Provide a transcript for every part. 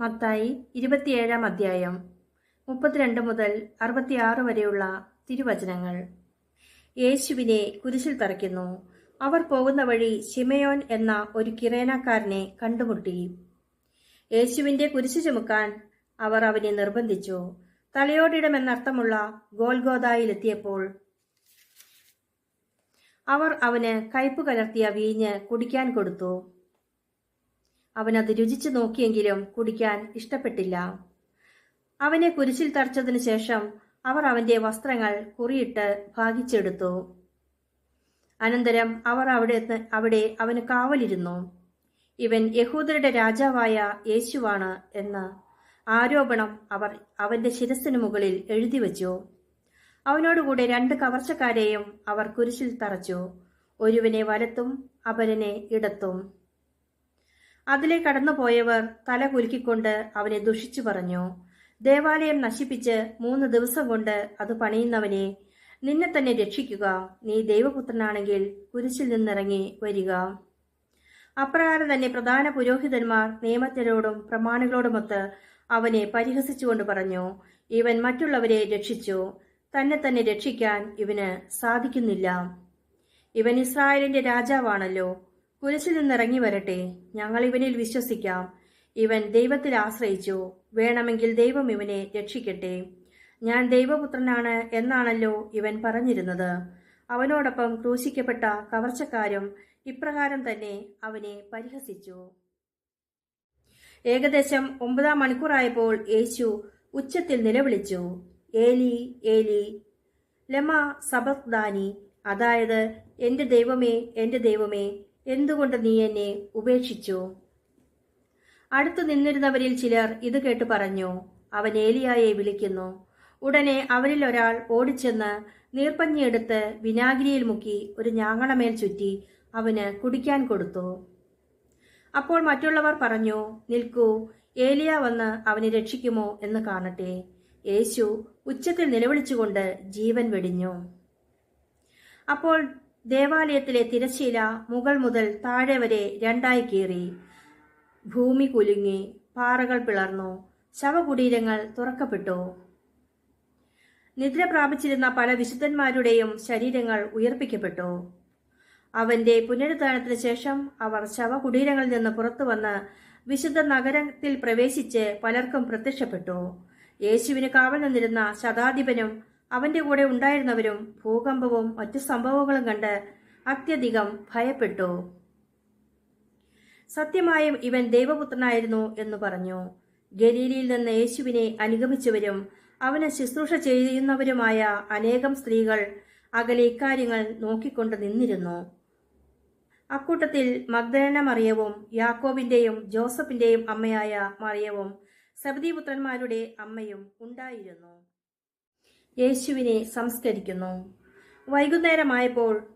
മത്തായി ഇരുപത്തിയേഴാം അധ്യായം മുപ്പത്തിരണ്ട് മുതൽ അറുപത്തിയാറ് വരെയുള്ള തിരുവചനങ്ങൾ. യേശുവിനെ കുരിശിൽ തറയ്ക്കുന്നു. അവർ പോകുന്ന വഴി ശിമയോൻ എന്ന ഒരു കിറേനക്കാരനെ കണ്ടുമുട്ടി. യേശുവിന്റെ കുരിശ് ചുമക്കാൻ അവർ അവനെ നിർബന്ധിച്ചു. തലയോടിടമെന്നർത്ഥമുള്ള ഗോൽഗോദായിലെത്തിയപ്പോൾ അവർ അവന് കയ്പ് കലർത്തിയ വീഞ്ഞ് കുടിക്കാൻ കൊടുത്തു. അവനത് രുചിച്ചു നോക്കിയെങ്കിലും കുടിക്കാൻ ഇഷ്ടപ്പെട്ടില്ല. അവനെ കുരിശിൽ തറച്ചതിനു ശേഷം അവർ അവന്റെ വസ്ത്രങ്ങൾ കുറിയിട്ട് ഭാഗിച്ചെടുത്തു. അനന്തരം അവർ അവിടെ അവിടെ അവന് കാവലിരുന്നു. ഇവൻ യഹൂദരുടെ രാജാവായ യേശുവാണ് എന്ന് ആരോപണം അവർ അവന്റെ ശിരസിനു മുകളിൽ എഴുതിവെച്ചു അവനോടുകൂടെ രണ്ട് കവർച്ചക്കാരെയും അവർ കുരിശിൽ തറച്ചു. ഒരുവനെ വലത്തും അപരനെ ഇടത്തും. അതിലെ കടന്നുപോയവർ തല കുലുക്കിക്കൊണ്ട് അവനെ ദുഷിച്ചു പറഞ്ഞു. ദേവാലയം നശിപ്പിച്ച് മൂന്ന് ദിവസം കൊണ്ട് അത് പണിയുന്നവനെ നിന്നെ തന്നെ രക്ഷിക്കുക. നീ ദൈവപുത്രനാണെങ്കിൽ കുരിശിൽ നിന്നിറങ്ങി വരിക. അപ്രകാരം തന്നെ പ്രധാന പുരോഹിതന്മാർ നിയമജ്ഞരോടും പ്രമാണികളോടുമൊത്ത് അവനെ പരിഹസിച്ചുകൊണ്ട് പറഞ്ഞു ഇവൻ മറ്റുള്ളവരെ രക്ഷിച്ചു. തന്നെ തന്നെ രക്ഷിക്കാൻ ഇവന് സാധിക്കുന്നില്ല. ഇവൻ ഇസ്രായേലിന്റെ രാജാവാണല്ലോ. കുരിശിൽ നിന്നിറങ്ങി വരട്ടെ. ഞങ്ങൾ ഇവനിൽ വിശ്വസിക്കാം. ഇവൻ ദൈവത്തിൽ ആശ്രയിച്ചു. വേണമെങ്കിൽ ദൈവം ഇവനെ രക്ഷിക്കട്ടെ. ഞാൻ ദൈവപുത്രനാണ് എന്നാണല്ലോ ഇവൻ പറഞ്ഞിരുന്നത്. അവനോടൊപ്പം ക്രൂശിക്കപ്പെട്ട കവർച്ചക്കാരും ഇപ്രകാരം തന്നെ അവനെ പരിഹസിച്ചു. ഏകദേശം ഒമ്പതാം മണിക്കൂറായപ്പോൾ യേശു ഉച്ചത്തിൽ നിലവിളിച്ചു. ഏലി ഏലി ലമ സബക്ദാനി അതായത് എന്റെ ദൈവമേ എന്റെ ദൈവമേ എന്തുകൊണ്ട് നീ എന്നെ ഉപേക്ഷിച്ചു? അടുത്തു നിന്നിരുന്നവരിൽ ചിലർ ഇത് കേട്ട് പറഞ്ഞു. അവൻ ഏലിയായെ വിളിക്കുന്നു. ഉടനെ അവരിൽ ഒരാൾ ഓടിച്ചെന്ന് നീർപ്പഞ്ഞിയെടുത്ത് വിനാഗിരിയിൽ മുക്കി ഒരു ഞാങ്ങണമേൽ ചുറ്റി അവന് കുടിക്കാൻ കൊടുത്തു. അപ്പോൾ മറ്റുള്ളവർ പറഞ്ഞു നിൽക്കൂ ഏലിയ വന്ന് അവനെ രക്ഷിക്കുമോ എന്ന് കാണട്ടെ. യേശു ഉച്ചത്തിൽ നിലവിളിച്ചുകൊണ്ട് ജീവൻ വെടിഞ്ഞു. അപ്പോൾ ദേവാലയത്തിലെ തിരശ്ശീല മുകൾ മുതൽ താഴെ വരെ രണ്ടായി കീറി. ഭൂമി കുലുങ്ങി പാറകൾ പിളർന്നു ശവകുടീരങ്ങൾ തുറക്കപ്പെട്ടു. നിദ്ര പ്രാപിച്ചിരുന്ന പല വിശുദ്ധന്മാരുടെയും ശരീരങ്ങൾ ഉയർപ്പിക്കപ്പെട്ടു. അവന്റെ പുനരുദ്ധാനത്തിന് ശേഷം അവർ ശവകുടീരങ്ങളിൽ നിന്ന് പുറത്തു വന്ന് വിശുദ്ധ നഗരത്തിൽ പ്രവേശിച്ച് പലർക്കും പ്രത്യക്ഷപ്പെട്ടു. യേശുവിന് കാവൽ നിന്നിരുന്ന ശതാധിപനും അവന്റെ കൂടെ ഉണ്ടായിരുന്നവരും ഭൂകമ്പവും മറ്റു സംഭവങ്ങളും കണ്ട് അത്യധികം ഭയപ്പെട്ടു. സത്യമായും ഇവൻ ദൈവപുത്രനായിരുന്നു എന്ന് പറഞ്ഞു. ഗലീലിയിൽ നിന്ന് യേശുവിനെ അനുഗമിച്ചവരും അവന് ശുശ്രൂഷ ചെയ്യുന്നവരുമായ അനേകം സ്ത്രീകൾ അകലെ ഇക്കാര്യങ്ങൾ നോക്കിക്കൊണ്ട് നിന്നിരുന്നു. അക്കൂട്ടത്തിൽ മഗ്ദലന മറിയവും യാക്കോബിന്റെയും ജോസഫിന്റെയും അമ്മയായ മറിയവും സബദീപുത്രന്മാരുടെ അമ്മയും ഉണ്ടായിരുന്നു. യേശുവിനെ സംസ്കരിക്കുന്നു. വൈകുന്നേരമായപ്പോൾ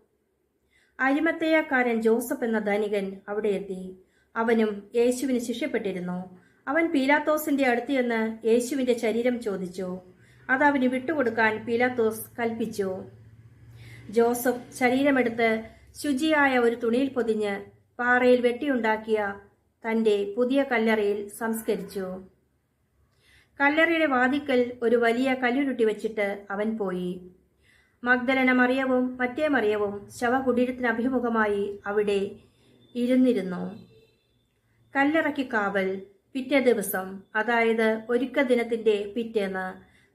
അരിമത്തയക്കാരൻ ജോസഫ് എന്ന ധനികൻ അവിടെ എത്തി. അവനും യേശുവിന് ശിക്ഷപ്പെട്ടിരുന്നു അവൻ പീലാത്തോസിന്റെ അടുത്ത് ചെന്ന് യേശുവിന്റെ ശരീരം ചോദിച്ചു. അത് അവന് വിട്ടുകൊടുക്കാൻ പീലാത്തോസ് കൽപ്പിച്ചു. ജോസഫ് ശരീരമെടുത്ത് ശുചിയായ ഒരു തുണിയിൽ പൊതിഞ്ഞ് പാറയിൽ വെട്ടിയുണ്ടാക്കിയ തന്റെ പുതിയ കല്ലറയിൽ സംസ്കരിച്ചു. കല്ലറയുടെ വാതിക്കൽ ഒരു വലിയ കല്ലുരുട്ടി വെച്ചിട്ട് അവൻ പോയി. മഗ്ദലന മറിയവും മറ്റേ മറിയവും ശവകുടീരത്തിന് അഭിമുഖമായി അവിടെ ഇരുന്നിരുന്നു. കല്ലറയ്ക്ക് കാവൽ പിറ്റേ ദിവസം അതായത് ഒരുക്ക ദിനത്തിന്റെ പിറ്റേന്ന്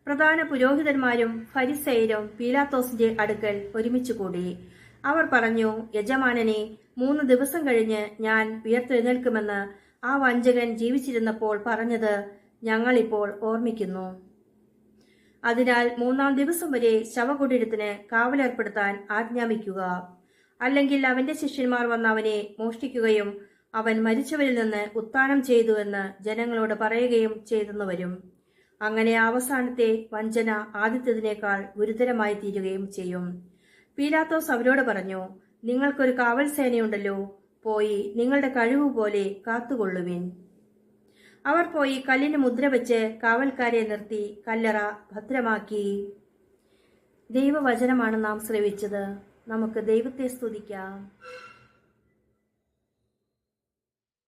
പ്രധാന പുരോഹിതന്മാരും ഫരിസൈരും പീലാത്തോസിന്റെ അടുക്കൽ ഒരുമിച്ചു കൂടി. അവർ പറഞ്ഞു യജമാനനെ മൂന്ന് ദിവസം കഴിഞ്ഞ് ഞാൻ ഉയർത്തെഴുന്നേൽക്കുമെന്ന് ആ വഞ്ചകൻ ജീവിച്ചിരുന്നപ്പോൾ പറഞ്ഞത് ഞങ്ങളിപ്പോൾ ഓർമ്മിക്കുന്നു. അതിനാൽ മൂന്നാം ദിവസം വരെ ശവകുടീരത്തിന് കാവലേർപ്പെടുത്താൻ ആജ്ഞാപിക്കുക. അല്ലെങ്കിൽ അവന്റെ ശിഷ്യന്മാർ വന്ന് അവനെ മോഷ്ടിക്കുകയും അവൻ മരിച്ചവരിൽ നിന്ന് ഉത്ഥാനം ചെയ്തുവെന്ന് ജനങ്ങളോട് പറയുകയും ചെയ്തെന്ന് വരും. അങ്ങനെ അവസാനത്തെ വഞ്ചന ആദ്യത്തേതിനേക്കാൾ ഗുരുതരമായി തീരുകയും ചെയ്യും. പീലാത്തോസ് അവരോട് പറഞ്ഞു നിങ്ങൾക്കൊരു കാവൽ സേനയുണ്ടല്ലോ പോയി നിങ്ങളുടെ കഴിവ് പോലെ കാത്തുകൊള്ളുവിൻ. അവർ പോയി കല്ലിന് മുദ്ര വെച്ച് കാവൽക്കാരെ നിർത്തി കല്ലറ ഭദ്രമാക്കി. ദൈവവചനമാണ് നാം ശ്രവിച്ചത്. നമുക്ക് ദൈവത്തെ സ്തുതിക്കാം.